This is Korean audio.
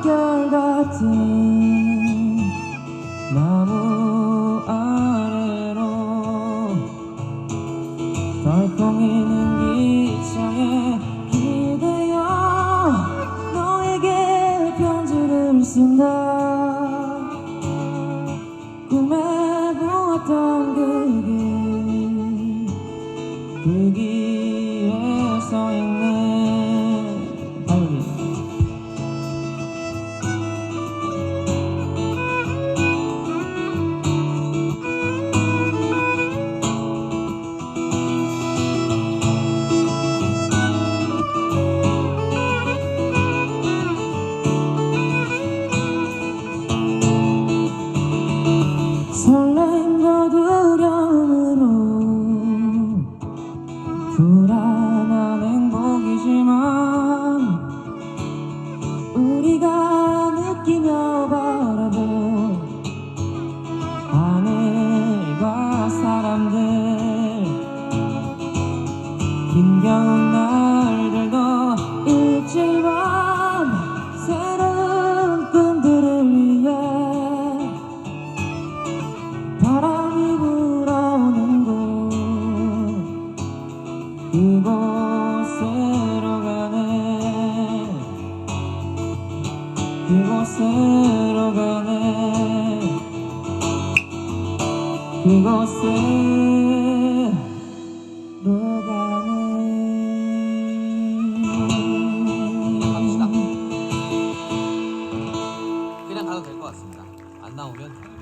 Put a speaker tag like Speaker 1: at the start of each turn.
Speaker 1: 한결같은 나무 아래로 덜컹이는 기차에 기대어 너에게 편지를 쓴다. 꿈에 보았던 그길 그 길에 서 있는 하늘과 사람들. 힘겨운 날들도 있지만 새로운 꿈들을 위해 바람이 불어오는 곳 그곳으로 가네. 그곳으로 가네 가네
Speaker 2: 그냥 가도 될 것 같습니다. 안 나오면